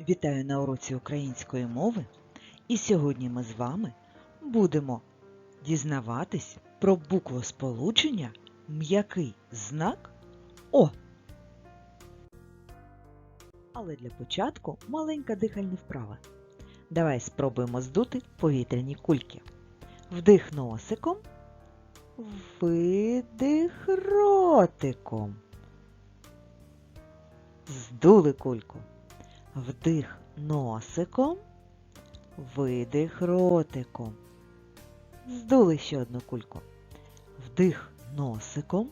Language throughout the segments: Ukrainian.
Вітаю на уроці української мови. І сьогодні ми з вами будемо дізнаватись про буквосполучення м'який знак О. Але для початку маленька дихальна вправа. Давай спробуємо здути повітряні кульки. Вдих носиком, видих ротиком. Здули кульку. Вдих носиком, видих ротиком. Здули ще одну кульку. Вдих носиком,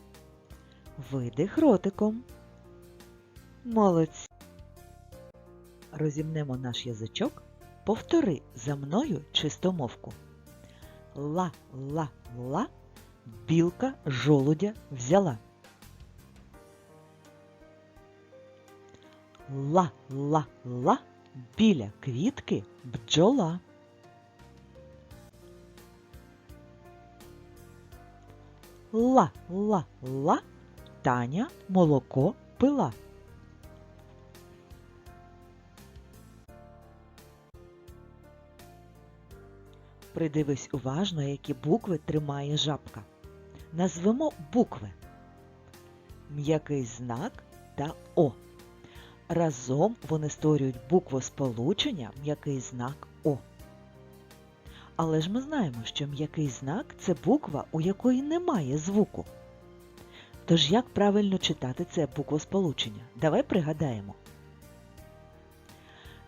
видих ротиком. Молодці. Розімнемо наш язичок. Повтори за мною чистомовку. Ла-ла-ла, білка жолудя взяла. Ла-ла-ла, біля квітки бджола. Ла-ла-ла, Таня молоко пила. Придивись уважно, які букви тримає жабка. Назвемо букви. М'який знак та О. Разом вони створюють буквосполучення м'який знак О. Але ж ми знаємо, що м'який знак це буква, у якої немає звуку. Тож як правильно читати це буквосполучення? Давай пригадаємо.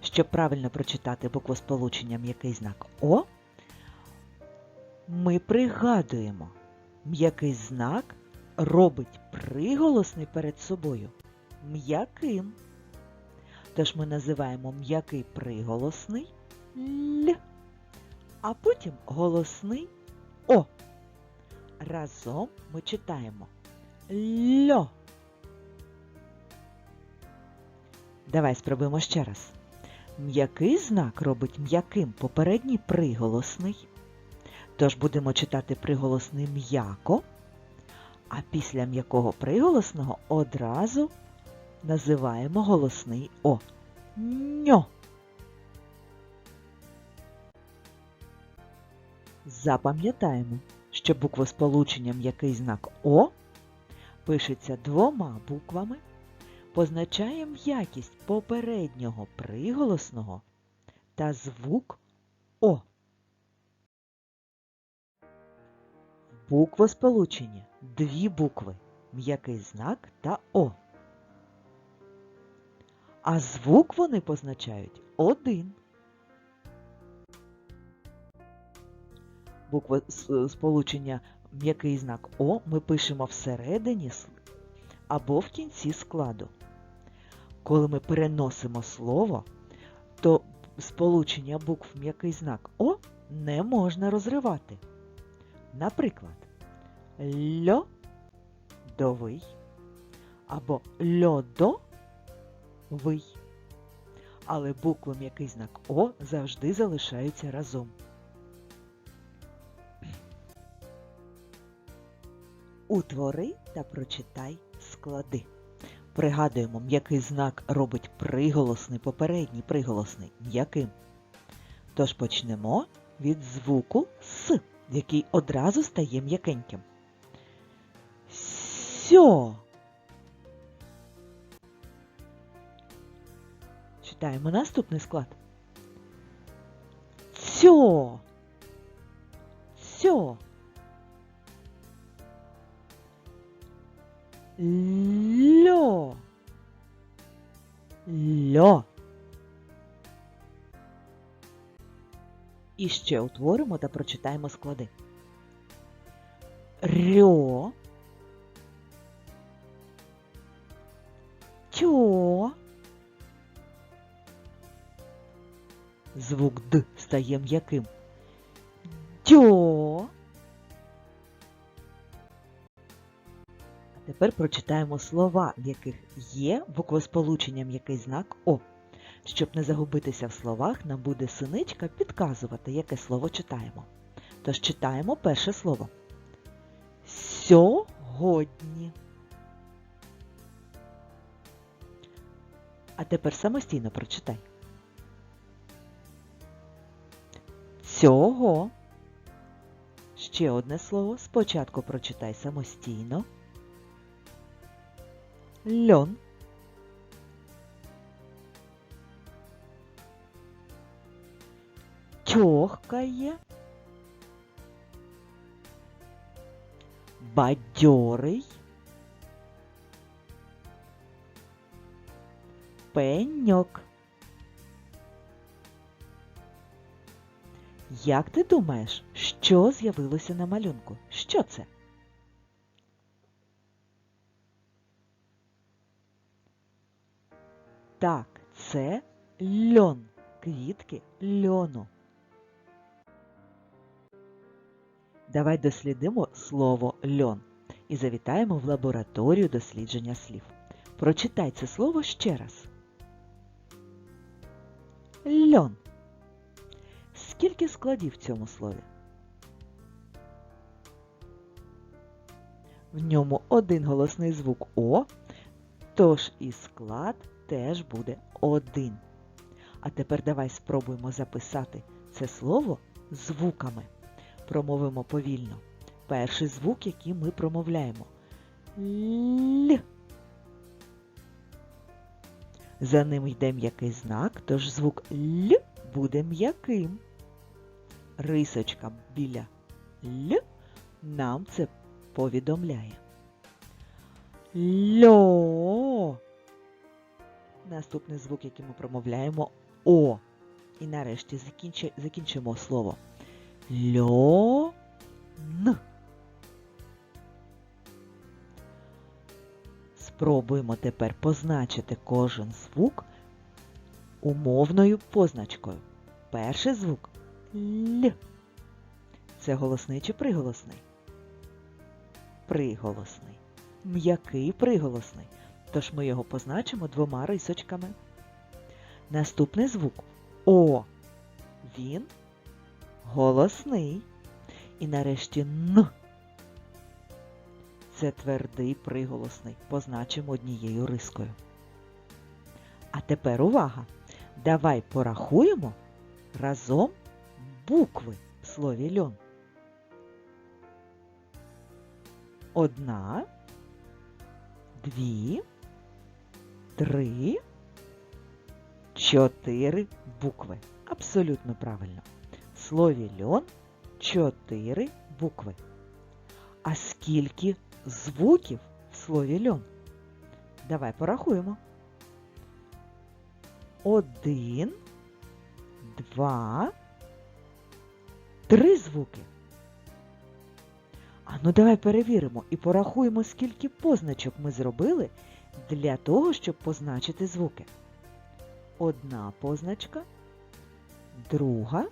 Щоб правильно прочитати буквосполучення м'який знак О, ми пригадуємо, м'який знак робить приголосний перед собою м'яким. Тож ми називаємо м'який приголосний Л, а потім голосний О. Разом ми читаємо Льо. Давай спробуємо ще раз. М'який знак робить м'яким попередній приголосний. Тож будемо читати приголосний м'яко, а після м'якого приголосного одразу називаємо голосний О. Ньо. Запам'ятаємо, що буквосполучення м'який знак О пишеться двома буквами, позначає м'якість попереднього приголосного та звук О. Буквосполучення дві букви м'який знак та О. А звук вони позначають один. Буква сполучення м'який знак О ми пишемо всередині або в кінці складу. Коли ми переносимо слово, то сполучення букв м'який знак О не можна розривати. Наприклад, льодовий або льодовий. Але букви м'який знак О завжди залишаються разом. Утвори та прочитай склади. Пригадуємо, м'який знак робить приголосний, попередній приголосний м'яким. Тож почнемо від звуку С, який одразу стає м'якеньким. Сьо. Читаємо наступний склад. Цьо. Цьо. Льо. Льо. І ще утворимо та прочитаємо склади. Рьо. Звук Д стає м'яким. Дьо. А тепер прочитаємо слова, в яких є буквосполучення м'який знак О. Щоб не загубитися в словах, нам буде синичка підказувати, яке слово читаємо. Тож читаємо перше слово. Сьогодні. А тепер самостійно прочитай. Всього. Ще одне слово. Спочатку прочитай самостійно. Льон. Тьохкає. Бадьорий. Пеньок. Як ти думаєш, що з'явилося на малюнку? Що це? Так, це льон. Квітки льону. Давай дослідимо слово льон і завітаємо в лабораторію дослідження слів. Прочитай це слово ще раз. Льон. Скільки складів в цьому слові? В ньому один голосний звук О, тож і склад теж буде один. А тепер давай спробуємо записати це слово звуками. Промовимо повільно. Перший звук, який ми промовляємо. Л. За ним йде м'який знак, тож звук Л буде м'яким. Рисочка біля Л нам це повідомляє. Льо. Наступний звук, який ми промовляємо О. І нарешті закінчи, закінчимо слово. Льон. Спробуємо тепер позначити кожен звук умовною позначкою. Перший звук Л. Це голосний чи приголосний? Приголосний. М'який приголосний. Тож ми його позначимо двома рисочками. Наступний звук О. Він голосний. І нарешті Н. Це твердий приголосний. Позначимо однією рискою. А тепер увага! Давай порахуємо разом букви в слові льон. Одна, дві, три, чотири букви. Абсолютно правильно. В слові льон чотири букви. А скільки звуків в слові льон? Давай порахуємо. Один, два, три звуки. А ну давай перевіримо і порахуємо, скільки позначок ми зробили для того, щоб позначити звуки. Одна позначка, друга,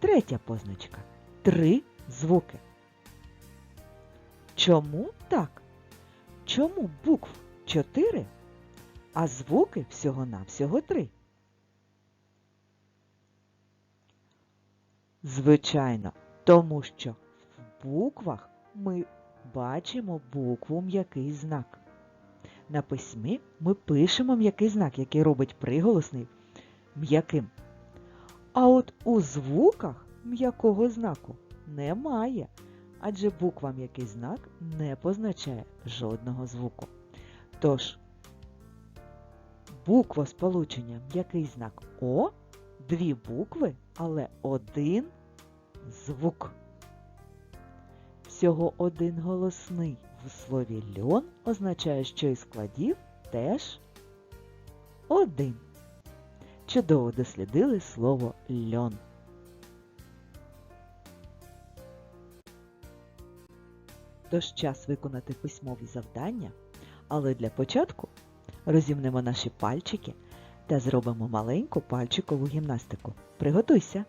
третя позначка. Три звуки. Чому так? Чому букв чотири, а звуки всього-навсього три? Звичайно, тому що в буквах ми бачимо букву м'який знак. На письмі ми пишемо м'який знак, який робить приголосний м'яким. А от у звуках м'якого знаку немає, адже буква м'який знак не позначає жодного звуку. Тож, буква сполучення м'який знак О, дві букви, але один звук. Всього один голосний в слові льон означає, що і складів теж один. Чудово дослідили слово льон. Тож час виконати письмові завдання, але для початку розімнемо наші пальчики та зробимо маленьку пальчикову гімнастику. Приготуйся!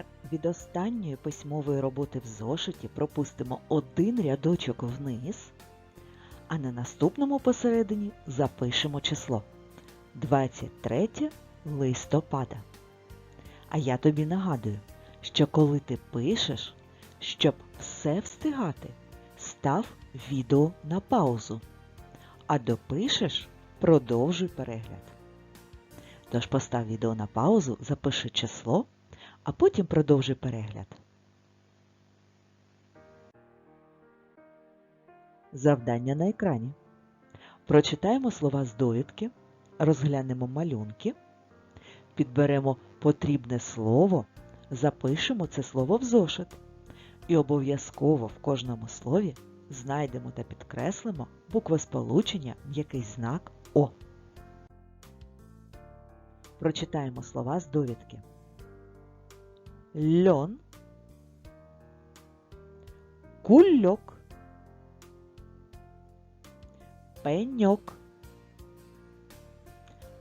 Тепер від останньої письмової роботи в зошиті пропустимо один рядочок вниз, а на наступному посередині запишемо число 23 листопада. А я тобі нагадую, що коли ти пишеш, щоб все встигати, став відео на паузу, а допишеш продовжуй перегляд. Тож постав відео на паузу, запиши число, а потім продовжуй перегляд. Завдання на екрані. Прочитаємо слова з довідки, розглянемо малюнки, підберемо потрібне слово, запишемо це слово в зошит і обов'язково в кожному слові знайдемо та підкреслимо буквосполучення м'який знак О. Прочитаємо слова з довідки. Льон, кульок, пеньок,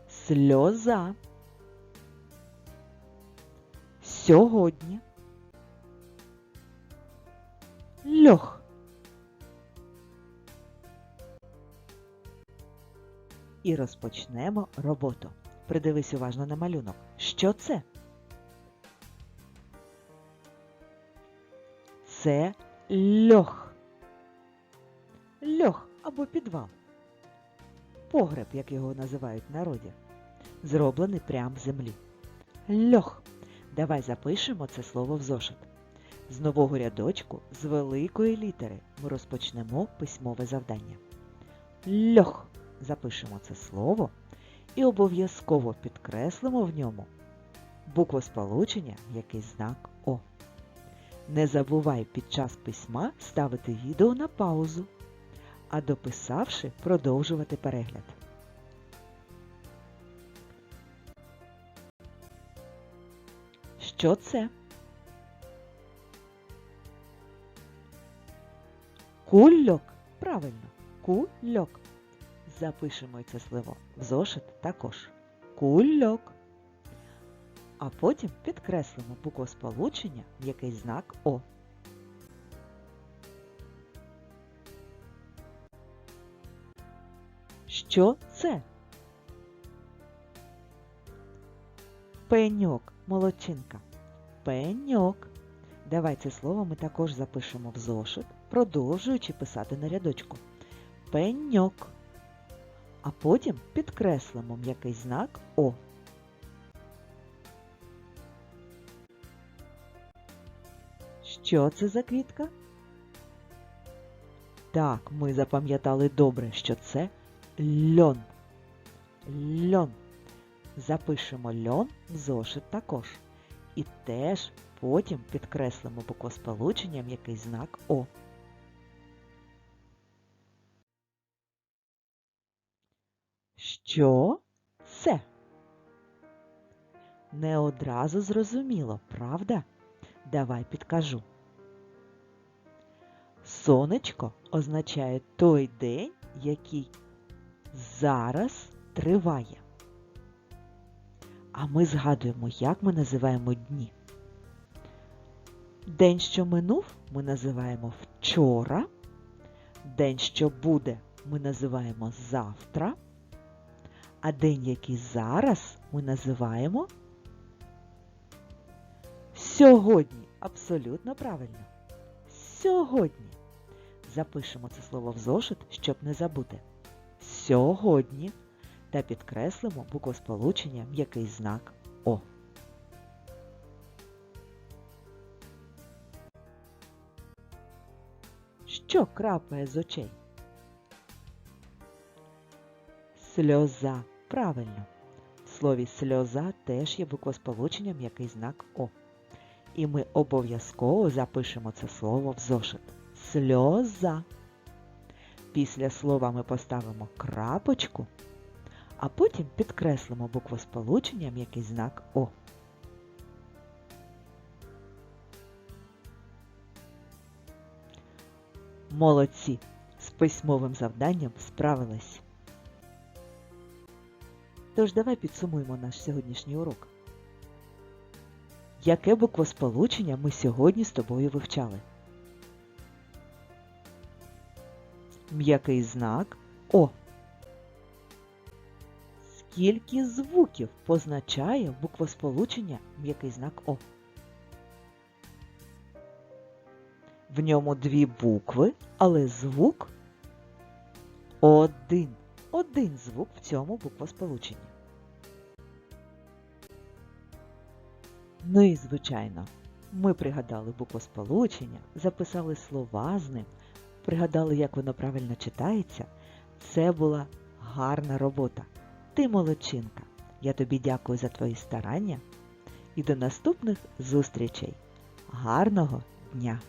сльоза, сьогодні, льох. І розпочнемо роботу. Придивись уважно на малюнок. Що це? Це льох. Льох або підвал. Погреб, як його називають в народі, зроблений прямо в землі. Льох. Давай запишемо це слово в зошит. З нового рядочку з великої літери ми розпочнемо письмове завдання. Льох. Запишемо це слово і обов'язково підкреслимо в ньому буквосполучення, який знак О. Не забувай під час письма ставити відео на паузу, а дописавши, продовжувати перегляд. Що це? Кульок. Правильно, кульок. Запишемо це слово в зошит також. Кульок. А потім підкреслимо буквосполучення, який знак О. Що це? Пеньок, молодчинка. Пеньок. Давай це слово ми також запишемо в зошит, продовжуючи писати на рядочку. Пеньок. А потім підкреслимо м'який знак О. Що це за квітка? Так, ми запам'ятали добре, що це льон. Льон. Запишемо льон в зошит також. І теж потім підкреслимо буквосполученням який знак О. Що це? Не одразу зрозуміло, правда? Давай підкажу. Сонечко означає той день, який зараз триває. А ми згадуємо, як ми називаємо дні. День, що минув, ми називаємо вчора. День, що буде, ми називаємо завтра. А день, який зараз, ми називаємо сьогодні. Абсолютно правильно. Сьогодні. Запишемо це слово в зошит, щоб не забути. Сьогодні. Та підкреслимо буквосполучення м'який знак О. Що крапає з очей? Сльоза. Правильно. В слові сльоза теж є буквосполучення м'який знак О. І ми обов'язково запишемо це слово в зошит. Сльоза. Після слова ми поставимо крапочку, а потім підкреслимо буквосполучення м'який знак О. Молодці! З письмовим завданням справились. Тож давай підсумуємо наш сьогоднішній урок. Яке буквосполучення ми сьогодні з тобою вивчали? М'який знак О. Скільки звуків позначає буквосполучення м'який знак О? В ньому дві букви, але звук один. Один звук в цьому буквосполученні. Ну і звичайно, ми пригадали буквосполучення, записали слова з ним, пригадали, як воно правильно читається. Це була гарна робота. Ти молодчинка. Я тобі дякую за твої старання і до наступних зустрічей. Гарного дня!